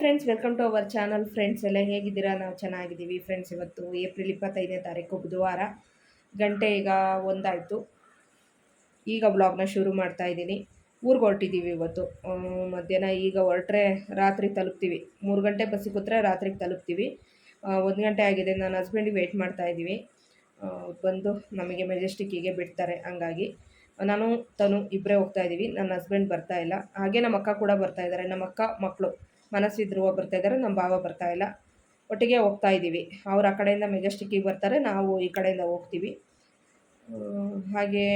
Friends welcome to our channel friends ಎಲ್ಲ ಹೇಗಿದ್ದೀರಾ? ನಾವು ಚೆನ್ನಾಗಿದ್ದೀವಿ. ಫ್ರೆಂಡ್ಸ್ ಇವತ್ತು ಏಪ್ರಿಲ್ ಇಪ್ಪತ್ತೈದನೇ ತಾರೀಕು, ಬುಧವಾರ. ಗಂಟೆ ಈಗ ಒಂದಾಯಿತು. ಈಗ ಬ್ಲಾಗ್ನ ಶುರು ಮಾಡ್ತಾ ಇದ್ದೀನಿ. ಊರಿಗೆ ಹೊರಟಿದ್ದೀವಿ ಇವತ್ತು. ಮಧ್ಯಾಹ್ನ ಈಗ ಹೊರಟ್ರೆ ರಾತ್ರಿ ತಲುಪ್ತೀವಿ. ಮೂರು ಗಂಟೆ ಬಸ್ಸಿಗೆ ಕೂತ್ರೆ ರಾತ್ರಿಗೆ ತಲುಪ್ತೀವಿ. ಒಂದು ಗಂಟೆ ಆಗಿದೆ. ನನ್ನ ಹಸ್ಬೆಂಡಿಗೆ ವೆಯ್ಟ್ ಮಾಡ್ತಾ ಇದ್ದೀವಿ. ಬಂದು ನಮಗೆ ಮೆಜೆಸ್ಟಿಕ್ಕಿಗೆ ಬಿಡ್ತಾರೆ ಹಂಗಾಗಿ. ನಾನು, ತನು ಇಬ್ಬರೇ ಹೋಗ್ತಾ ಇದ್ದೀವಿ. ನನ್ನ ಹಸ್ಬೆಂಡ್ ಬರ್ತಾ ಇಲ್ಲ. ಹಾಗೆ ನಮ್ಮ ಅಕ್ಕ ಕೂಡ ಬರ್ತಾ ಇದ್ದಾರೆ. ನಮ್ಮ ಅಕ್ಕ ಮಕ್ಕಳು. ಮನಸ್ಸು ಧ್ರುವ ಬರ್ತಾ ಇದ್ದಾರೆ ನಮ್ಮ ಭಾವ ಬರ್ತಾ ಇಲ್ಲ. ಒಟ್ಟಿಗೆ ಹೋಗ್ತಾ ಇದ್ದೀವಿ. ಅವ್ರು ಆ ಕಡೆಯಿಂದ ಮೆಜೆಸ್ಟಿಕ್ಕಿಗೆ ಬರ್ತಾರೆ, ನಾವು ಈ ಕಡೆಯಿಂದ ಹೋಗ್ತೀವಿ. ಹಾಗೆ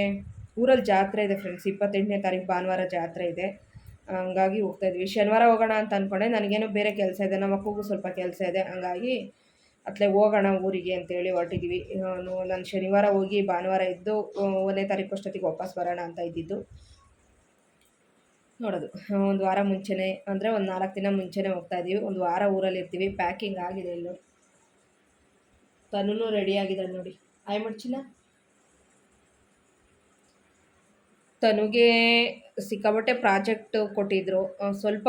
ಊರಲ್ಲಿ ಜಾತ್ರೆ ಇದೆ ಫ್ರೆಂಡ್ಸ್ ಇಪ್ಪತ್ತೆಂಟನೇ ತಾರೀಕು ಭಾನುವಾರ ಜಾತ್ರೆ ಇದೆ. ಹಂಗಾಗಿ ಹೋಗ್ತಾ ಇದ್ವಿ ಶನಿವಾರ ಹೋಗೋಣ ಅಂತ ಅಂದ್ಕೊಂಡೆ ನನಗೇನು ಬೇರೆ ಕೆಲಸ ಇದೆ, ನಮ್ಮ ಅಕ್ಕಗೂ ಸ್ವಲ್ಪ ಕೆಲಸ ಇದೆ. ಹಂಗಾಗಿ ಅತ್ಲೆ ಹೋಗೋಣ ಊರಿಗೆ ಅಂತೇಳಿ ಹೊರಟಿದ್ವಿ ನಾನು ಶನಿವಾರ ಹೋಗಿ ಭಾನುವಾರ ಇದ್ದು ಒಂದೇ ಒಂದನೇ ತಾರೀಕು ಅಷ್ಟೊತ್ತಿಗೆ ವಾಪಸ್ ಬರೋಣ ಅಂತ ಇದ್ದಿದ್ದು. ನೋಡೋದು. ಒಂದು ವಾರ ಮುಂಚೆನೇ, ಅಂದರೆ ಒಂದು ನಾಲ್ಕು ದಿನ ಮುಂಚೆನೇ ಹೋಗ್ತಾ ಇದ್ದೀವಿ ಒಂದು ವಾರ ಊರಲ್ಲಿ ಇರ್ತೀವಿ ಪ್ಯಾಕಿಂಗ್ ಆಗಿದೆ ಇಲ್ಲಿ ತನೂ ರೆಡಿ ಆಗಿದೆ ನೋಡಿ. ಆಯ್ ಮಡ್ಚಿಲ್ಲ ತನುಗೆ ಸಿಕ್ಕಾಬಟ್ಟೆ ಪ್ರಾಜೆಕ್ಟ್ ಕೊಟ್ಟಿದ್ರು. ಸ್ವಲ್ಪ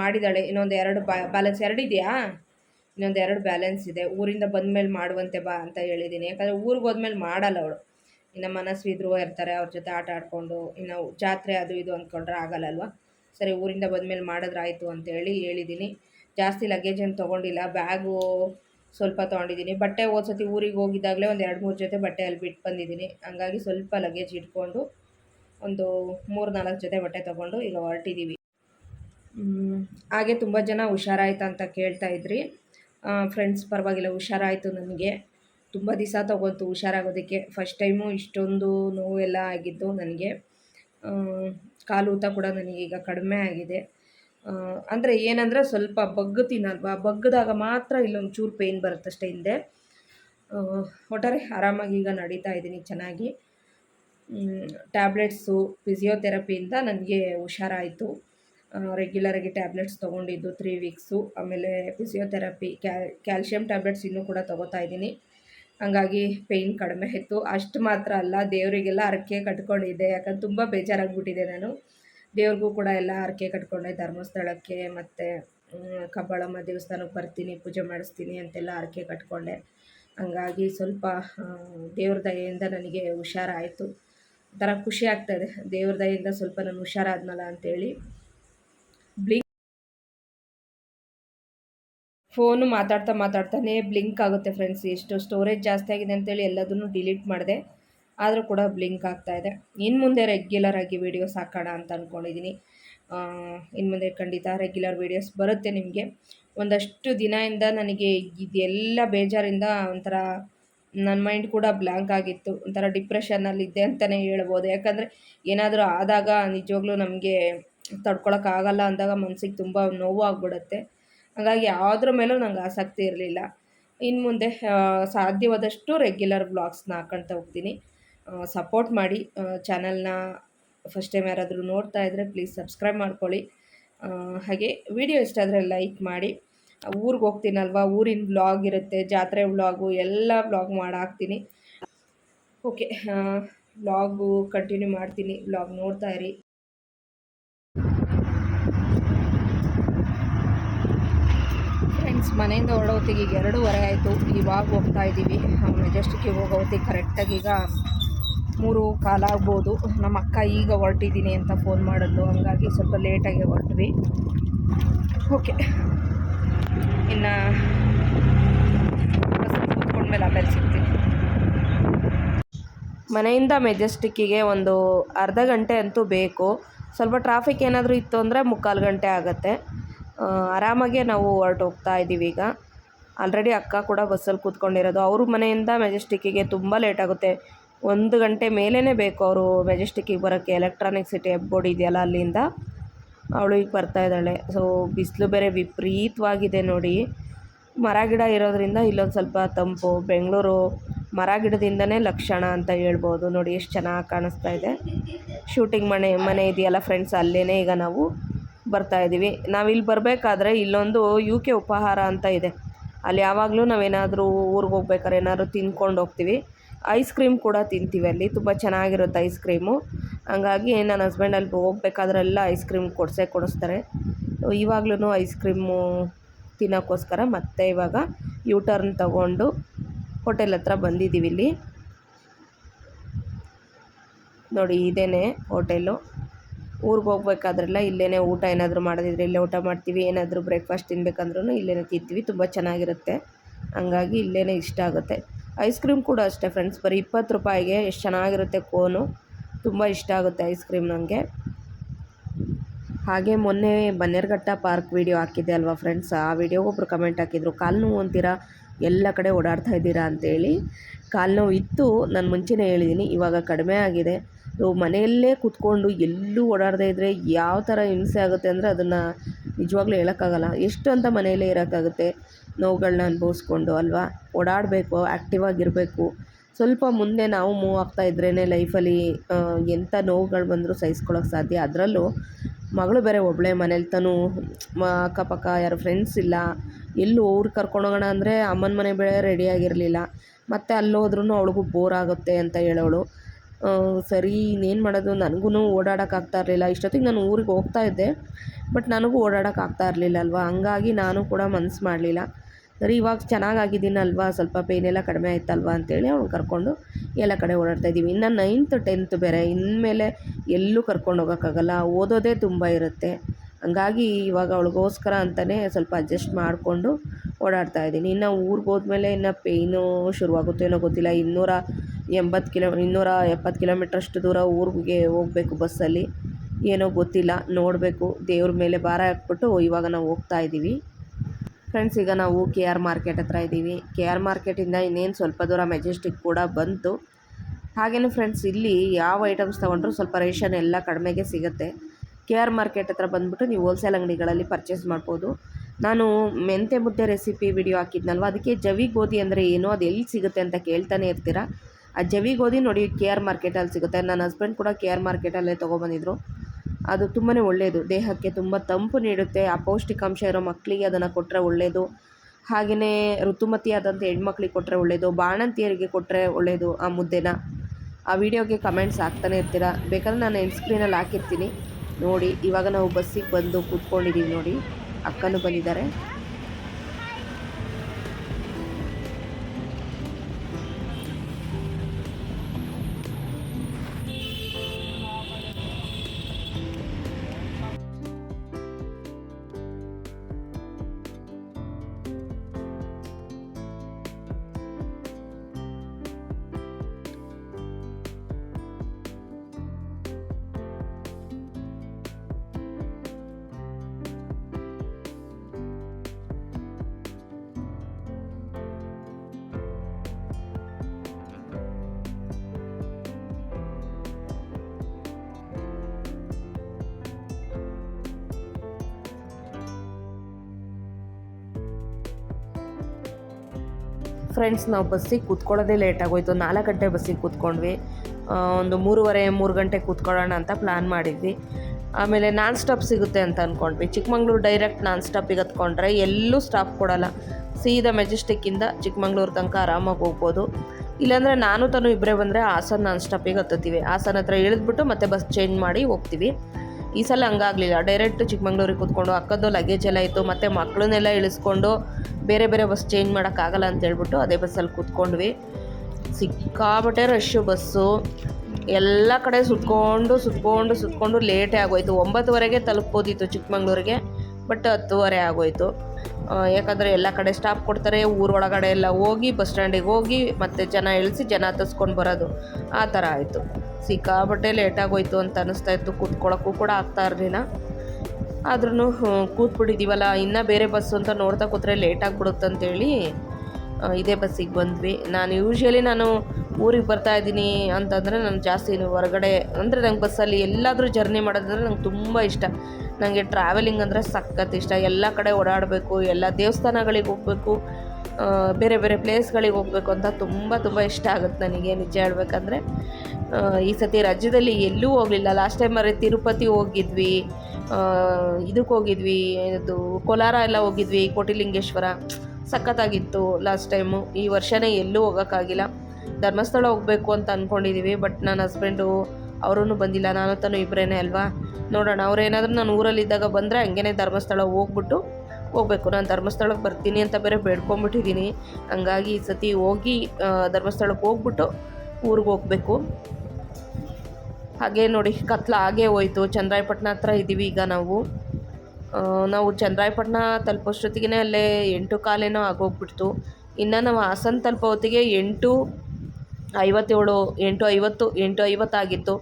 ಮಾಡಿದಾಳೆ. ಇನ್ನೊಂದು ಎರಡು ಬ್ಯಾಲೆನ್ಸ್ ಎರಡು ಇನ್ನೊಂದು ಎರಡು ಬ್ಯಾಲೆನ್ಸ್ ಇದೆ. ಊರಿಂದ ಬಂದ ಮೇಲೆ ಮಾಡುವಂತೆ ಬಾ ಅಂತ ಹೇಳಿದ್ದೀನಿ ಯಾಕಂದರೆ ಊರಿಗೆ ಹೋದ್ಮೇಲೆ ಮಾಡಲ್ಲ ಅವಳು. ಇನ್ನು ಮನಸ್ವಿ ಧ್ರುವ ಇರ್ತಾರೆ, ಅವ್ರ ಜೊತೆ ಆಟ ಆಡಿಕೊಂಡು, ಇನ್ನು ಜಾತ್ರೆ ಅದು ಇದು ಅಂದ್ಕೊಂಡ್ರೆ ಆಗಲ್ಲಲ್ವ? ಸರಿ, ಊರಿಂದ ಬಂದಮೇಲೆ ಮಾಡಿದ್ರೆ ಆಯಿತು ಅಂತೇಳಿ ಹೇಳಿದ್ದೀನಿ ಜಾಸ್ತಿ ಲಗೇಜ್ ಏನು ತೊಗೊಂಡಿಲ್ಲ, ಬ್ಯಾಗು ಸ್ವಲ್ಪ ತೊಗೊಂಡಿದ್ದೀನಿ ಬಟ್ಟೆ ಓದ್ಸತಿ ಊರಿಗೆ ಹೋಗಿದ್ದಾಗಲೇ ಒಂದು ಎರಡು ಮೂರು ಜೊತೆ ಬಟ್ಟೆ ಅಲ್ಲಿ ಬಿಟ್ಟು ಬಂದಿದ್ದೀನಿ ಹಂಗಾಗಿ ಸ್ವಲ್ಪ ಲಗೇಜ್ ಇಟ್ಕೊಂಡು ಒಂದು ಮೂರು ನಾಲ್ಕು ಜೊತೆ ಬಟ್ಟೆ ತೊಗೊಂಡು ಈಗ ಹೊರಟಿದ್ದೀವಿ ಹಾಗೆ ತುಂಬ ಜನ ಹುಷಾರಾಯ್ತು ಅಂತ ಕೇಳ್ತಾಯಿದ್ರಿ ಫ್ರೆಂಡ್ಸ್ ಪರವಾಗಿಲ್ಲ, ಹುಷಾರಾಯಿತು ನನಗೆ ತುಂಬ ದಿವಸ ತಗೊಂತು ಹುಷಾರಾಗೋದಕ್ಕೆ. ಫಸ್ಟ್ ಟೈಮು ಇಷ್ಟೊಂದು ನೋವೆಲ್ಲ ಆಗಿದ್ದು ನನಗೆ. ಕಾಲು ಊತ ಕೂಡ ನನಗೀಗ ಕಡಿಮೆ ಆಗಿದೆ. ಅಂದರೆ ಏನಂದರೆ ಸ್ವಲ್ಪ ಬಗ್ಗುತ್ತೀನಲ್ವಾ ಬಗ್ಗದಾಗ ಮಾತ್ರ ಇಲ್ಲೊಂದು ಚೂರು ಪೇಯ್ನ್ ಬರುತ್ತಷ್ಟೇ ಹಿಂದೆ. ಒಟ್ಟಾರೆ ಆರಾಮಾಗಿ ಈಗ ನಡೀತಾ ಇದ್ದೀನಿ ಚೆನ್ನಾಗಿ. ಟ್ಯಾಬ್ಲೆಟ್ಸು ಫಿಸಿಯೋಥೆರಪಿಯಿಂದ ನನಗೆ ಹುಷಾರಾಯಿತು. ರೆಗ್ಯುಲರಾಗಿ ಟ್ಯಾಬ್ಲೆಟ್ಸ್ ತೊಗೊಂಡಿದ್ದು ತ್ರೀ ವೀಕ್ಸು ಆಮೇಲೆ ಫಿಸಿಯೋಥೆರಪಿ ಕ್ಯಾಲ್ಶಿಯಂ ಟ್ಯಾಬ್ಲೆಟ್ಸ್ ಇನ್ನೂ ಕೂಡ ತೊಗೋತಾ ಇದ್ದೀನಿ. ಹಂಗಾಗಿ ಪೇಯ್ನ್ ಕಡಿಮೆ ಆಯಿತು ಅಷ್ಟು ಮಾತ್ರ ಅಲ್ಲ, ದೇವರಿಗೆಲ್ಲ ಹರಕೆ ಕಟ್ಕೊಂಡಿದ್ದೆ. ಯಾಕಂದ್ರೆ ತುಂಬ ಬೇಜಾರಾಗ್ಬಿಟ್ಟಿದೆ ನಾನು. ದೇವ್ರಿಗೂ ಕೂಡ ಎಲ್ಲ ಹರಕೆ ಕಟ್ಕೊಂಡೆ. ಧರ್ಮಸ್ಥಳಕ್ಕೆ ಮತ್ತು ಕಬ್ಬಾಳಮ್ಮ ದೇವಸ್ಥಾನಕ್ಕೆ ಬರ್ತೀನಿ, ಪೂಜೆ ಮಾಡಿಸ್ತೀನಿ ಅಂತೆಲ್ಲ ಹರಕೆ ಕಟ್ಕೊಂಡೆ. ಹಂಗಾಗಿ ಸ್ವಲ್ಪ ದೇವ್ರ ದಯೆಯಿಂದ ನನಗೆ ಹುಷಾರಾಯಿತು. ಒಂಥರ ಖುಷಿ ಆಗ್ತಾಯಿದೆ ದೇವ್ರ ದಯೆಯಿಂದ ಸ್ವಲ್ಪ ನಾನು ಹುಷಾರಾದ್ನಲ್ಲ ಅಂತೇಳಿ. ಬ್ಲಿಂಕ್ ಫೋನು ಮಾತಾಡ್ತಾ ಮಾತಾಡ್ತಾನೆ ಬ್ಲಿಂಕ್ ಆಗುತ್ತೆ ಫ್ರೆಂಡ್ಸ್. ಎಷ್ಟು ಸ್ಟೋರೇಜ್ ಜಾಸ್ತಿ ಆಗಿದೆ ಅಂತೇಳಿ ಎಲ್ಲದನ್ನು ಡಿಲೀಟ್ ಮಾಡಿದೆ. ಆದರೂ ಕೂಡ ಬ್ಲಿಂಕ್ ಇದೆ. ಇನ್ನು ಮುಂದೆ ರೆಗ್ಯುಲರ್ ಆಗಿ ವೀಡಿಯೋಸ್ ಹಾಕೋಣ ಅಂತ ಅಂದ್ಕೊಂಡಿದ್ದೀನಿ ಇನ್ನು ಮುಂದೆ ಖಂಡಿತ ರೆಗ್ಯುಲರ್ ವೀಡಿಯೋಸ್ ಬರುತ್ತೆ ನಿಮಗೆ. ಒಂದಷ್ಟು ದಿನದಿಂದ ನನಗೆ ಇದೆಲ್ಲ ಬೇಜಾರಿಂದ ಒಂಥರ ನನ್ನ ಮೈಂಡ್ ಕೂಡ ಬ್ಲ್ಯಾಂಕ್ ಆಗಿತ್ತು. ಒಂಥರ ಡಿಪ್ರೆಷನ್ನಲ್ಲಿದ್ದೆ ಅಂತಲೇ ಹೇಳ್ಬೋದು. ಯಾಕಂದರೆ ಏನಾದರೂ ಆದಾಗ ನಿಜವಾಗ್ಲೂ ನಮಗೆ ತಡ್ಕೊಳಕ್ಕಾಗಲ್ಲ ಅಂದಾಗ ಮನಸ್ಸಿಗೆ ತುಂಬ ನೋವು ಆಗ್ಬಿಡುತ್ತೆ. ಹಾಗಾಗಿ ಯಾವುದ್ರ ಮೇಲೂ ನಂಗೆ ಆಸಕ್ತಿ ಇರಲಿಲ್ಲ. ಇನ್ನು ಮುಂದೆ ಸಾಧ್ಯವಾದಷ್ಟು ರೆಗ್ಯುಲರ್ ಬ್ಲಾಗ್ಸ್ನ ಹಾಕ್ಕೊಳ್ತಾ ಹೋಗ್ತೀನಿ. ಸಪೋರ್ಟ್ ಮಾಡಿ ಚಾನಲ್ನ ಫಸ್ಟ್ ಟೈಮ್ ಯಾರಾದರೂ ನೋಡ್ತಾ ಇದ್ದರೆ ಪ್ಲೀಸ್ ಸಬ್ಸ್ಕ್ರೈಬ್ ಮಾಡ್ಕೊಳ್ಳಿ. ಹಾಗೆ ವಿಡಿಯೋ ಇಷ್ಟ ಆದರೆ ಲೈಕ್ ಮಾಡಿ. ಊರಿಗೆ ಹೋಗ್ತೀನಲ್ವ, ಊರಿನ ವ್ಲಾಗ್ ಇರುತ್ತೆ, ಜಾತ್ರೆ ವ್ಲಾಗು ಎಲ್ಲ ವ್ಲಾಗ್ ಮಾಡಿ ಹಾಕ್ತೀನಿ. ಓಕೆ ವ್ಲಾಗು ಕಂಟಿನ್ಯೂ ಮಾಡ್ತೀನಿ ವ್ಲಾಗ್ ನೋಡ್ತಾ ಇರಿ ಫ್ರೆಂಡ್ಸ್ ಮನೆಯಿಂದ ಹೊರಡೋ ಹೊತ್ತಿಗೆ ಈಗ ಎರಡೂವರೆ ಆಯಿತು. ಇವಾಗ ಹೋಗ್ತಾ ಇದ್ದೀವಿ. ಮೆಜೆಸ್ಟಿಕ್ಕಿಗೆ ಹೋಗೋ ಹೊತ್ತಿಗೆ ಕರೆಕ್ಟಾಗಿ ಈಗ ಮೂರು ಕಾಲ ಆಗ್ಬೋದು. ನಮ್ಮ ಅಕ್ಕ ಈಗ ಹೊರಟಿದ್ದೀನಿ ಅಂತ ಫೋನ್ ಮಾಡಿದ್ಲು. ಹಂಗಾಗಿ ಸ್ವಲ್ಪ ಲೇಟಾಗಿ ಹೊರಟ್ವಿ. ಓಕೆ ಇನ್ನು ಕೂತ್ಕೊಂಡ್ಮೇಲೆ ಆಮೇಲೆ ಸಿಗ್ತೀನಿ. ಮನೆಯಿಂದ ಮೆಜೆಸ್ಟಿಕ್ಕಿಗೆ ಒಂದು ಅರ್ಧ ಗಂಟೆ ಅಂತೂ ಬೇಕು. ಸ್ವಲ್ಪ ಟ್ರಾಫಿಕ್ ಏನಾದರೂ ಇತ್ತು ಅಂದರೆ ಮುಕ್ಕಾಲು ಗಂಟೆ ಆಗುತ್ತೆ. ಆರಾಮಾಗೆ ನಾವು ಹೊರಟು ಹೋಗ್ತಾ ಇದ್ದೀವಿ ಈಗ. ಆಲ್ರೆಡಿ ಅಕ್ಕ ಕೂಡ ಬಸ್ಸಲ್ಲಿ ಕೂತ್ಕೊಂಡಿರೋದು. ಅವ್ರ ಮನೆಯಿಂದ ಮೆಜೆಸ್ಟಿಕ್ಕಿಗೆ ತುಂಬ ಲೇಟ್ ಆಗುತ್ತೆ. ಒಂದು ಗಂಟೆ ಮೇಲೇ ಬೇಕು ಅವರು ಮೆಜೆಸ್ಟಿಕ್ಕಿಗೆ ಬರೋಕ್ಕೆ. ಎಲೆಕ್ಟ್ರಾನಿಕ್ ಸಿಟಿ ಬೋರ್ಡ್ ಇದೆಯಲ್ಲ ಅಲ್ಲಿಂದ. ಅವಳು ಈಗ ಬರ್ತಾ ಇದ್ದಾಳೆ. ಸೊ ಬಿಸಿಲು ಬೇರೆ ವಿಪರೀತವಾಗಿದೆ ನೋಡಿ. ಮರ ಗಿಡ ಇರೋದ್ರಿಂದ ಇಲ್ಲೊಂದು ಸ್ವಲ್ಪ ತಂಪು. ಬೆಂಗಳೂರು ಮರ ಗಿಡದಿಂದನೇ ಲಕ್ಷಣ ಅಂತ ಹೇಳ್ಬೋದು. ನೋಡಿ, ಎಷ್ಟು ಚೆನ್ನಾಗಿ ಕಾಣಿಸ್ತಾ ಇದೆ. ಶೂಟಿಂಗ್ ಮನೆ ಮನೆ ಇದೆಯಲ್ಲ ಫ್ರೆಂಡ್ಸ್ ಅಲ್ಲೇ ಈಗ ನಾವು ಬರ್ತಾ ಇದ್ದೀವಿ. ನಾವಿಲ್ಲಿ ಬರಬೇಕಾದ್ರೆ ಇಲ್ಲೊಂದು ಯು ಕೆ ಉಪಹಾರ ಅಂತ ಇದೆ. ಅಲ್ಲಿ ಯಾವಾಗಲೂ ನಾವೇನಾದರೂ ಊರಿಗೆ ಹೋಗ್ಬೇಕಾದ್ರೆ ಏನಾದರೂ ತಿಂದ್ಕೊಂಡು ಹೋಗ್ತೀವಿ. ಐಸ್ ಕ್ರೀಮ್ ಕೂಡ ತಿಂತೀವಿ ಅಲ್ಲಿ. ತುಂಬ ಚೆನ್ನಾಗಿರುತ್ತೆ ಐಸ್ ಕ್ರೀಮು ಹಂಗಾಗಿ ನನ್ನ ಹಸ್ಬೆಂಡ್ ಅಲ್ಲಿ ಹೋಗ್ಬೇಕಾದ್ರೆಲ್ಲ ಐಸ್ ಕ್ರೀಮ್ ಕೊಡಿಸೇ ಕೊಡಿಸ್ತಾರೆ. ಇವಾಗ್ಲೂ ಐಸ್ ಕ್ರೀಮು ತಿನ್ನೋಕ್ಕೋಸ್ಕರ ಮತ್ತೆ ಇವಾಗ ಯೂ ಟರ್ನ್ ತಗೊಂಡು ಹೋಟೆಲ್ ಹತ್ರ ಬಂದಿದ್ದೀವಿ ಇಲ್ಲಿ. ನೋಡಿ ಇದೇ ಹೋಟೆಲು ಊರಿಗೆ ಹೋಗ್ಬೇಕಾದ್ರೆಲ್ಲ ಇಲ್ಲೇ ಊಟ ಏನಾದರೂ ಮಾಡೋದಿದ್ರೆ ಇಲ್ಲೇ ಊಟ ಮಾಡ್ತೀವಿ, ಏನಾದರೂ ಬ್ರೇಕ್ಫಾಸ್ಟ್ ತಿನ್ಬೇಕಂದ್ರೂ ಇಲ್ಲೇ ತಿಂತೀವಿ, ತುಂಬ ಚೆನ್ನಾಗಿರುತ್ತೆ. ಹಂಗಾಗಿ ಇಲ್ಲೇ ಇಷ್ಟ ಆಗುತ್ತೆ. ಐಸ್ ಕ್ರೀಮ್ ಕೂಡ ಅಷ್ಟೇ ಫ್ರೆಂಡ್ಸ್ ಬರೀ ಇಪ್ಪತ್ತು ರೂಪಾಯಿಗೆ ಎಷ್ಟು ಚೆನ್ನಾಗಿರುತ್ತೆ ಕೋನು ತುಂಬ ಇಷ್ಟ ಆಗುತ್ತೆ ಐಸ್ ಕ್ರೀಮ್ ನನಗೆ ಹಾಗೆ ಮೊನ್ನೆ ಬನ್ನೇರ್ಘಟ್ಟ ಪಾರ್ಕ್ ವಿಡಿಯೋ ಹಾಕಿದ್ದೆ ಅಲ್ವಾ ಫ್ರೆಂಡ್ಸ್ ಆ ವಿಡಿಯೋಗೆ ಒಬ್ಬರು ಕಮೆಂಟ್ ಹಾಕಿದ್ರು, ಕಾಲು ನೋವು ಅಂತೀರಾ? ಎಲ್ಲ ಕಡೆ ಓಡಾಡ್ತಾ ಇದ್ದೀರಾ? ಅಂತೇಳಿ. ಕಾಲು ನೋವು ಇತ್ತು, ನಾನು ಮುಂಚೆನೇ ಹೇಳಿದ್ದೀನಿ ಇವಾಗ ಕಡಿಮೆ ಆಗಿದೆ. ಮನೆಯಲ್ಲೇ ಕೂತ್ಕೊಂಡು ಎಲ್ಲೂ ಓಡಾಡದೇ ಇದ್ದರೆ ಯಾವ ಥರ ಹಿಂಸೆ ಆಗುತ್ತೆ ಅಂದರೆ ಅದನ್ನು ನಿಜವಾಗ್ಲೂ ಹೇಳೋಕ್ಕಾಗಲ್ಲ. ಎಷ್ಟು ಅಂತ ಮನೆಯಲ್ಲೇ ಇರೋಕ್ಕಾಗುತ್ತೆ. ನೋವುಗಳನ್ನ ಅನುಭವಿಸ್ಕೊಂಡು ಅಲ್ವಾ? ಓಡಾಡಬೇಕು ಆ್ಯಕ್ಟಿವ್ ಆಗಿರಬೇಕು. ಸ್ವಲ್ಪ ಮುಂದೆ ನಾವು ಮೂವ್ ಆಗ್ತಾ ಇದ್ರೇ ಲೈಫಲ್ಲಿ ಎಂಥ ನೋವುಗಳು ಬಂದರೂ ಸಹಿಸ್ಕೊಳ್ಳೋಕೆ ಸಾಧ್ಯ. ಅದರಲ್ಲೂ ಮಗಳು ಬೇರೆ ಒಬ್ಬಳೆ ಮನೇಲಿ ತಾನು ಅಕ್ಕಪಕ್ಕ ಯಾರು ಫ್ರೆಂಡ್ಸ್ ಇಲ್ಲ. ಎಲ್ಲೂ ಊರು ಕರ್ಕೊಂಡು ಹೋಗೋಣ ಅಂದರೆ ಅಮ್ಮನ ಮನೆ ಬೇರೆ ರೆಡಿಯಾಗಿರಲಿಲ್ಲ ಮತ್ತು ಅಲ್ಲೋದ್ರೂ ಅವಳಿಗೂ ಬೋರ್ ಆಗುತ್ತೆ ಅಂತ ಹೇಳೋಳು. ಸರಿ, ಇನ್ನೇನು ಮಾಡೋದು? ನನಗೂ ಓಡಾಡೋಕ್ಕಾಗ್ತಾ ಇರಲಿಲ್ಲ. ಇಷ್ಟೊತ್ತಿಗೆ ನಾನು ಊರಿಗೆ ಹೋಗ್ತಾ ಇದ್ದೆ. ಬಟ್ ನನಗೂ ಓಡಾಡೋಕ್ಕಾಗ್ತಾ ಇರಲಿಲ್ಲ ಅಲ್ವಾ? ಹಂಗಾಗಿ ನಾನು ಕೂಡ ಮನಸ್ಸು ಮಾಡಲಿಲ್ಲ. ಸರಿ, ಇವಾಗ ಚೆನ್ನಾಗಾಗಿದ್ದೀನಲ್ವಾ? ಸ್ವಲ್ಪ ಪೇಯ್ನೆಲ್ಲ ಕಡಿಮೆ ಆಯ್ತಲ್ವಾ ಅಂತೇಳಿ ಅವ್ನು ಕರ್ಕೊಂಡು ಎಲ್ಲ ಕಡೆ ಓಡಾಡ್ತಾ ಇದ್ದೀವಿ. ಇನ್ನು ನೈನ್ತ್ ಟೆಂತ್ ಬೇರೆ. ಇನ್ಮೇಲೆ ಎಲ್ಲೂ ಕರ್ಕೊಂಡು ಹೋಗೋಕ್ಕಾಗಲ್ಲ. ಓದೋದೇ ತುಂಬ ಇರುತ್ತೆ. ಹಂಗಾಗಿ ಇವಾಗ ಅವಳಿಗೋಸ್ಕರ ಅಂತಲೇ ಸ್ವಲ್ಪ ಅಡ್ಜಸ್ಟ್ ಮಾಡಿಕೊಂಡು ಓಡಾಡ್ತಾ ಇದ್ದೀನಿ. ಇನ್ನು ಊರಿಗೆ ಹೋದ್ಮೇಲೆ ಇನ್ನು ಪೇಯ್ನು ಶುರುವಾಗುತ್ತೋ ಏನೋ ಗೊತ್ತಿಲ್ಲ. ಇನ್ನೂರ ಎಂಬತ್ತು ಕಿಲೋ, ಇನ್ನೂರ ಎಪ್ಪತ್ತು ಕಿಲೋಮೀಟ್ರಷ್ಟು ದೂರ ಊರಿಗೆ ಹೋಗ್ಬೇಕು ಬಸ್ಸಲ್ಲಿ. ಏನೋ ಗೊತ್ತಿಲ್ಲ, ನೋಡಬೇಕು. ದೇವ್ರ ಮೇಲೆ ಭಾರ ಹಾಕ್ಬಿಟ್ಟು ಇವಾಗ ನಾವು ಹೋಗ್ತಾ ಇದ್ದೀವಿ. ಫ್ರೆಂಡ್ಸ್, ಈಗ ನಾವು ಕೆ ಆರ್ ಮಾರ್ಕೆಟ್ ಹತ್ರ ಇದ್ದೀವಿ. ಕೆ ಆರ್ ಮಾರ್ಕೆಟಿಂದ ಇನ್ನೇನು ಸ್ವಲ್ಪ ದೂರ ಮೆಜೆಸ್ಟಿಕ್ ಕೂಡ ಬಂತು. ಹಾಗೆಯೇ ಫ್ರೆಂಡ್ಸ್, ಇಲ್ಲಿ ಯಾವ ಐಟಮ್ಸ್ ತೊಗೊಂಡ್ರು ಸ್ವಲ್ಪ ರೇಷನ್ ಎಲ್ಲ ಕಡಿಮೆಗೆ ಸಿಗುತ್ತೆ. ಕೆ ಆರ್ ಮಾರ್ಕೆಟ್ ಹತ್ರ ಬಂದುಬಿಟ್ಟು ನೀವು ಹೋಲ್ಸೇಲ್ ಅಂಗಡಿಗಳಲ್ಲಿ ಪರ್ಚೇಸ್ ಮಾಡ್ಬೋದು. ನಾನು ಮೆಂತೆ ಮುದ್ದೆ ರೆಸಿಪಿ ವಿಡಿಯೋ ಹಾಕಿದ್ನಲ್ವ? ಅದಕ್ಕೆ ಜವಿ ಗೋಧಿ ಅಂದರೆ ಏನು, ಅದು ಎಲ್ಲಿ ಸಿಗುತ್ತೆ ಅಂತ ಕೇಳ್ತಾನೆ ಇರ್ತೀರ? ಆ ಜವಿ ಗೋಧಿ ನೋಡಿ ಕೆ ಆರ್ ಮಾರ್ಕೆಟಲ್ಲಿ ಸಿಗುತ್ತೆ. ನನ್ನ ಹಸ್ಬೆಂಡ್ ಕೂಡ ಕೆ ಆರ್ ಮಾರ್ಕೆಟಲ್ಲೇ ತೊಗೊಬಂದಿದ್ರು ಅದು ತುಂಬಾ ಒಳ್ಳೆಯದು ದೇಹಕ್ಕೆ ತುಂಬ ತಂಪು ನೀಡುತ್ತೆ. ಅಪೌಷ್ಟಿಕಾಂಶ ಇರೋ ಮಕ್ಕಳಿಗೆ ಅದನ್ನು ಕೊಟ್ಟರೆ ಒಳ್ಳೆಯದು ಹಾಗೆಯೇ ಋತುಮತಿಯಾದಂಥ ಹೆಣ್ಮಕ್ಳಿಗೆ ಕೊಟ್ಟರೆ ಒಳ್ಳೆಯದು ಬಾಣಂತಿಯರಿಗೆ ಕೊಟ್ಟರೆ ಒಳ್ಳೆಯದು ಆ ಮುದ್ದೆನ. ಆ ವಿಡಿಯೋಗೆ ಕಮೆಂಟ್ಸ್ ಹಾಕ್ತಾನೆ ಇರ್ತೀರ? ಬೇಕಾದ್ರೆ ನಾನು ಎಂಡ್ ಸ್ಕ್ರೀನಲ್ಲಿ ಹಾಕಿರ್ತೀನಿ. ನೋಡಿ, ಇವಾಗ ನಾವು ಬಸ್ಸಿಗೆ ಬಂದು ಕೂತ್ಕೊಂಡಿದ್ದೀವಿ ನೋಡಿ. ಅಕ್ಕನೂ ಬಂದಿದ್ದಾರೆ. ಫ್ರೆಂಡ್ಸ್ ನಾವು ಬಸ್ಸಿಗೆ ಕೂತ್ಕೊಳ್ಳೋದೇ ಲೇಟ್ ಆಗೋಯ್ತು. ನಾಲ್ಕು ಗಂಟೆ ಬಸ್ಸಿಗೆ ಕೂತ್ಕೊಂಡ್ವಿ. ಒಂದು ಮೂರುವರೆ, ಮೂರು ಗಂಟೆ ಕೂತ್ಕೊಳ್ಳೋಣ ಅಂತ ಪ್ಲ್ಯಾನ್ ಮಾಡಿದ್ವಿ. ಆಮೇಲೆ ನಾನ್ ಸ್ಟಾಪ್ ಸಿಗುತ್ತೆ ಅಂತ ಅಂದ್ಕೊಂಡ್ವಿ ಚಿಕ್ಕಮಂಗ್ಳೂರು ಡೈರೆಕ್ಟ್ ನಾನ್ ಸ್ಟಾಪಿಗೆ ಹತ್ಕೊಂಡ್ರೆ ಎಲ್ಲೂ ಸ್ಟಾಪ್ ಕೊಡಲ್ಲ. ಸೀದಾ ಮೆಜೆಸ್ಟಿಕ್ಕಿಂದ ಚಿಕ್ಕಮಂಗ್ಳೂರು ತನಕ ಆರಾಮಾಗಿ ಹೋಗ್ಬೋದು. ಇಲ್ಲಾಂದರೆ ನಾನು ತಾನು ಇಬ್ಬರೇ ಬಂದರೆ ಹಾಸನ ನಾನ್ ಸ್ಟಾಪಿಗೆ ಹತ್ತುತ್ತೀವಿ. ಹಾಸನ ಹತ್ರ ಇಳಿದ್ಬಿಟ್ಟು ಮತ್ತೆ ಬಸ್ ಚೇಂಜ್ ಮಾಡಿ ಹೋಗ್ತೀವಿ. ಈ ಸಲ ಹಂಗಾಗಲಿಲ್ಲ. ಡೈರೆಕ್ಟ್ ಚಿಕ್ಕಮಂಗ್ಳೂರಿಗೆ ಕೂತ್ಕೊಂಡು ಅಕ್ಕದ್ದು ಲಗೇಜ್ ಎಲ್ಲ ಇತ್ತು, ಮತ್ತು ಮಕ್ಕಳನ್ನೆಲ್ಲ ಇಳಿಸ್ಕೊಂಡು ಬೇರೆ ಬೇರೆ ಬಸ್ ಚೇಂಜ್ ಮಾಡೋಕ್ಕಾಗಲ್ಲ ಅಂತ ಹೇಳ್ಬಿಟ್ಟು ಅದೇ ಬಸ್ಸಲ್ಲಿ ಕೂತ್ಕೊಂಡ್ವಿ. ಸಿಕ್ಕಾಪಟ್ಟೆ ರಶ್ಶು ಬಸ್ಸು ಎಲ್ಲ ಕಡೆ ಸುತ್ಕೊಂಡು ಸುತ್ಕೊಂಡು ಸುತ್ಕೊಂಡು ಲೇಟೇ ಆಗೋಯ್ತು. ಒಂಬತ್ತುವರೆಗೆ ತಲುಪ್ಬೋದಿತ್ತು ಚಿಕ್ಕಮಂಗ್ಳೂರಿಗೆ ಬಟ್ ಹತ್ತುವರೆ ಆಗೋಯ್ತು. ಯಾಕಂದರೆ ಎಲ್ಲ ಕಡೆ ಸ್ಟಾಪ್ ಕೊಡ್ತಾರೆ ಊರೊಳಗಡೆ ಎಲ್ಲ ಹೋಗಿ ಬಸ್ ಸ್ಟ್ಯಾಂಡಿಗೆ ಹೋಗಿ, ಮತ್ತು ಜನ ಇಳಿಸಿ ಜನ ತರಿಸ್ಕೊಂಡು ಬರೋದು. ಆ ಥರ ಆಯಿತು. ಸಿಕ್ಕಾಪಟ್ಟೆ ಲೇಟಾಗಿ ಹೋಯ್ತು ಅಂತ ಅನ್ನಿಸ್ತಾ ಇತ್ತು. ಕೂತ್ಕೊಳ್ಳೋಕ್ಕೂ ಕೂಡ ಆಗ್ತಾ ಇರಲಿಲ್ಲ. ಆದ್ರೂ ಕೂತ್ಬಿಟ್ಟಿದ್ದೀವಲ್ಲ ಇನ್ನೂ ಬೇರೆ ಬಸ್ಸು ಅಂತ ನೋಡ್ತಾ ಕೂತ್ರೆ ಲೇಟ್ ಆಗಿಬಿಡುತ್ತಂತೇಳಿ ಇದೇ ಬಸ್ಸಿಗೆ ಬಂದ್ವಿ. ನಾನು ಯೂಶ್ವಲಿ ನಾನು ಊರಿಗೆ ಬರ್ತಾ ಇದ್ದೀನಿ ಅಂತಂದರೆ ನಾನು ಜಾಸ್ತಿ ಹೊರಗಡೆ, ಅಂದರೆ ನಂಗೆ ಬಸ್ಸಲ್ಲಿ ಎಲ್ಲಾದರೂ ಜರ್ನಿ ಮಾಡೋದಂದ್ರೆ ನಂಗೆ ತುಂಬ ಇಷ್ಟ. ನನಗೆ ಟ್ರಾವೆಲಿಂಗ್ ಅಂದರೆ ಸಖತ್ ಇಷ್ಟ. ಎಲ್ಲ ಕಡೆ ಓಡಾಡಬೇಕು, ಎಲ್ಲ ದೇವಸ್ಥಾನಗಳಿಗೆ ಹೋಗಬೇಕು ಬೇರೆ ಬೇರೆ ಪ್ಲೇಸ್ಗಳಿಗೆ ಹೋಗಬೇಕು ಅಂತ ತುಂಬ ತುಂಬ ಇಷ್ಟ ಆಗುತ್ತೆ ನನಗೆ, ನಿಜ ಹೇಳ್ಬೇಕಂದ್ರೆ. ಈ ಸತಿ ರಾಜ್ಯದಲ್ಲಿ ಎಲ್ಲೂ ಹೋಗಲಿಲ್ಲ. ಲಾಸ್ಟ್ ಟೈಮ್ ಅರೆ ತಿರುಪತಿ ಹೋಗಿದ್ವಿ ಇದಕ್ಕೆ ಹೋಗಿದ್ವಿ, ಇದು ಕೋಲಾರ ಎಲ್ಲ ಹೋಗಿದ್ವಿ, ಕೋಟಿಲಿಂಗೇಶ್ವರ. ಸಖತ್ತಾಗಿತ್ತು ಲಾಸ್ಟ್ ಟೈಮು ಈ ವರ್ಷನೇ ಎಲ್ಲೂ ಹೋಗೋಕ್ಕಾಗಿಲ್ಲ. ಧರ್ಮಸ್ಥಳ ಹೋಗಬೇಕು ಅಂತ ಅಂದ್ಕೊಂಡಿದ್ದೀವಿ ಬಟ್ ನನ್ನ ಹಸ್ಬೆಂಡು ಅವರೂ ಬಂದಿಲ್ಲ. ನಾನು ತಾನು ಇಬ್ಬರೇನೆ ಅಲ್ವಾ? ನೋಡೋಣ, ಅವ್ರೇನಾದರೂ ನಾನು ಊರಲ್ಲಿದ್ದಾಗ ಬಂದರೆ ಹಂಗೇನೆ ಧರ್ಮಸ್ಥಳ ಹೋಗ್ಬಿಟ್ಟು ಹೋಗ್ಬೇಕು. ನಾನು ಧರ್ಮಸ್ಥಳಕ್ಕೆ ಬರ್ತೀನಿ ಅಂತ ಬೇರೆ ಬೇಡ್ಕೊಂಬಿಟ್ಟಿದ್ದೀನಿ ಹಂಗಾಗಿ ಈ ಸತಿ ಹೋಗಿ ಧರ್ಮಸ್ಥಳಕ್ಕೆ ಹೋಗ್ಬಿಟ್ಟು ಊರಿಗೆ ಹೋಗ್ಬೇಕು. ಹಾಗೆ ನೋಡಿ, ಕತ್ಲು ಹಾಗೆ ಹೋಯ್ತು. ಚಂದ್ರಾಯಪಟ್ಟಣ ಹತ್ರ ಇದ್ದೀವಿ ಈಗ ನಾವು. ನಾವು ಚಂದ್ರಾಯಪಟ್ಟಣ ತಲುಪೋಷ್ಟೊತ್ತಿಗೆ ಅಲ್ಲೇ ಎಂಟು ಕಾಲೇನೋ ಆಗೋಗ್ಬಿಡ್ತು. ಇನ್ನು ನಾವು ಹಾಸನ ತಲುಪೋ ಹೊತ್ತಿಗೆ ಎಂಟು ಐವತ್ತೇಳು, ಎಂಟು ಐವತ್ತು, ಎಂಟು ಐವತ್ತಾಗಿತ್ತು.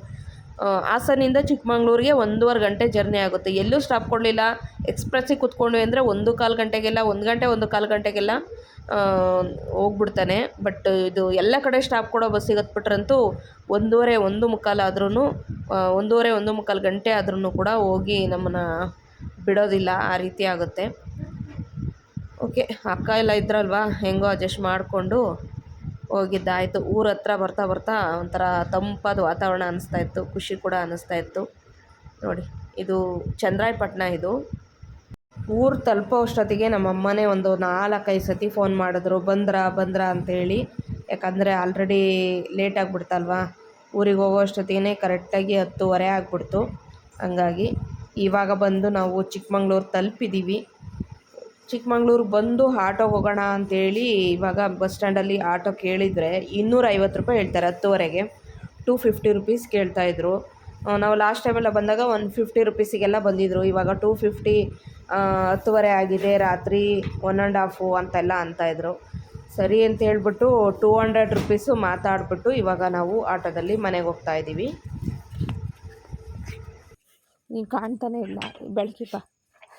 ಹಾಸನಿಂದ ಚಿಕ್ಕಮಂಗ್ಳೂರಿಗೆ ಒಂದೂವರೆ ಗಂಟೆ ಜರ್ನಿ ಆಗುತ್ತೆ. ಎಲ್ಲೂ ಸ್ಟಾಪ್ ಕೊಡಲಿಲ್ಲ. ಎಕ್ಸ್ಪ್ರೆಸ್ಸಿಗೆ ಕೂತ್ಕೊಂಡ್ವಿ ಅಂದರೆ ಒಂದು ಕಾಲು ಗಂಟೆಗೆಲ್ಲ, ಒಂದು ಗಂಟೆ, ಒಂದು ಕಾಲು ಗಂಟೆಗೆಲ್ಲ ಹೋಗ್ಬಿಡ್ತಾನೆ. ಬಟ್ ಇದು ಎಲ್ಲ ಕಡೆ ಸ್ಟಾಪ್ ಕೊಡೋ ಬಸ್ಸಿಗೆ ಹತ್ಬಿಟ್ರಂತೂ ಒಂದೂವರೆ, ಒಂದು ಮುಕ್ಕಾಲು ಆದ್ರೂ ಒಂದೂವರೆ, ಒಂದು ಮುಕ್ಕಾಲು ಗಂಟೆ ಆದ್ರೂ ಕೂಡ ಹೋಗಿ ನಮ್ಮನ್ನು ಬಿಡೋದಿಲ್ಲ. ಆ ರೀತಿ ಆಗುತ್ತೆ. ಓಕೆ ಅಕ್ಕ ಎಲ್ಲ ಇದ್ರಲ್ವಾ? ಹೆಂಗೋ ಅಡ್ಜಸ್ಟ್ ಮಾಡಿಕೊಂಡು ಹೋಗಿದ್ದಾಯಿತು. ಊರ ಹತ್ರ ಬರ್ತಾ ಬರ್ತಾ ಒಂಥರ ತಂಪಾದ ವಾತಾವರಣ ಅನ್ನಿಸ್ತಾ ಇತ್ತು. ಖುಷಿ ಕೂಡ ಅನ್ನಿಸ್ತಾ ಇತ್ತು. ನೋಡಿ, ಇದು ಚಂದ್ರಾಯಪಟ್ಟಣ ಇದು. ಊರು ತಲುಪೋ ಅಷ್ಟೊತ್ತಿಗೆ ನಮ್ಮ ಅಮ್ಮನೇ ಒಂದು ನಾಲ್ಕೈದು ಸತಿ ಫೋನ್ ಮಾಡಿದ್ರು. ಬಂದ್ರಾ, ಬಂದ್ರ ಅಂತೇಳಿ. ಯಾಕಂದರೆ ಆಲ್ರೆಡಿ ಲೇಟ್ ಆಗಿಬಿಡ್ತಲ್ವಾ? ಊರಿಗೆ ಹೋಗೋ ಅಷ್ಟೊತ್ತಿಗೆ ಕರೆಕ್ಟಾಗಿ ಹತ್ತುವರೆ ಆಗಿಬಿಡ್ತು. ಹಂಗಾಗಿ ಇವಾಗ ಬಂದು ನಾವು ಚಿಕ್ಕಮಂಗ್ಳೂರು ತಲುಪಿದ್ದೀವಿ ಚಿಕ್ಕಮಂಗ್ಳೂರು ಬಂದು ಆಟೋ ಹೋಗೋಣ ಅಂತೇಳಿ ಇವಾಗ ಬಸ್ ಸ್ಟ್ಯಾಂಡಲ್ಲಿ ಆಟೋ ಕೇಳಿದರೆ ಇನ್ನೂರೈವತ್ತು ರೂಪಾಯಿ ಹೇಳ್ತಾರೆ ಹತ್ತುವರೆಗೆ. ಟೂ ಫಿಫ್ಟಿ ರುಪೀಸ್ ಕೇಳ್ತಾಯಿದ್ರು ನಾವು ಲಾಸ್ಟ್ ಟೈಮೆಲ್ಲ ಬಂದಾಗ ಒನ್ ಫಿಫ್ಟಿ ರುಪೀಸಿಗೆಲ್ಲ ಬಂದಿದ್ದರು ಇವಾಗ ಟೂ ಫಿಫ್ಟಿ ಹತ್ತುವರೆ ಆಗಿದೆ, ರಾತ್ರಿ ಒನ್ ಆ್ಯಂಡ್ ಹಾಫು ಅಂತೆಲ್ಲ ಅಂತಾಯಿದ್ರು ಸರಿ ಅಂತ ಹೇಳ್ಬಿಟ್ಟು ಟೂ ಹಂಡ್ರೆಡ್ ರುಪೀಸು ಮಾತಾಡ್ಬಿಟ್ಟು ಇವಾಗ ನಾವು ಆಟೋದಲ್ಲಿ ಮನೆಗೆ ಹೋಗ್ತಾ ಇದ್ದೀವಿ ನೀನು ಕಾಣ್ತಾನೆ ಇಲ್ಲ ಬೆಳಕಿಪ್ಪ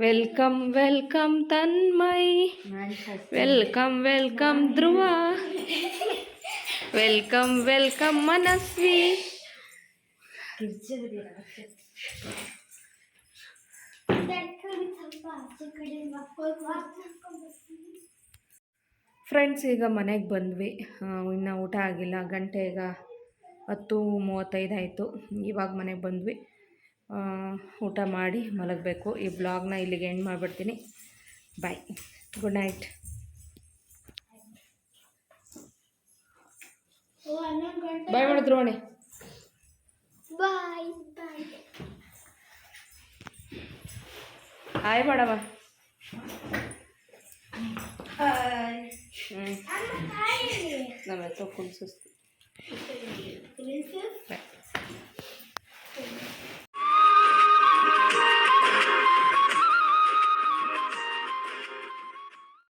welcome welcome Tanmay welcome welcome Dhruva welcome welcome Manasvi ಸ್ವಲ್ಪ ಆಚೆ ಕಡೆ ಫ್ರೆಂಡ್ಸ್ ಈಗ ಮನೆಗೆ ಬಂದ್ವಿ. ಆ, ಇನ್ನು ಊಟ ಆಗಿಲ್ಲ. ಗಂಟೆ ಈಗ ಹತ್ತು ಮೂವತ್ತೈದು ಆಯಿತು. ಇವಾಗ ಮನೆಗೆ ಬಂದ್ವಿ. ಆ, ಊಟ ಮಾಡಿ ಮಲಗಬೇಕು ಈ ಬ್ಲಾಗ್ನ ಇಲ್ಲಿಗೆ ಎಂಡ್ ಮಾಡಿಬಿಡ್ತೀನಿ ಬಾಯ್ ಗುಡ್ ನೈಟ್ ಹನ್ನೊಂದು ಗಂಟೆ ಬಾಯ್ ಮಾಡಿದ್ರು ಅಣಿ ಬಾಯ್ ಬಾಯ್ ಹಾಯ್ ಮಾಡವ ಹಾಯ್ ಹ್ಞೂ ನಮ್ಮ ಹೆಸರು ಫುಲ್ ಸುಸ್ತು ಪ್ರಿನ್ಸಸ್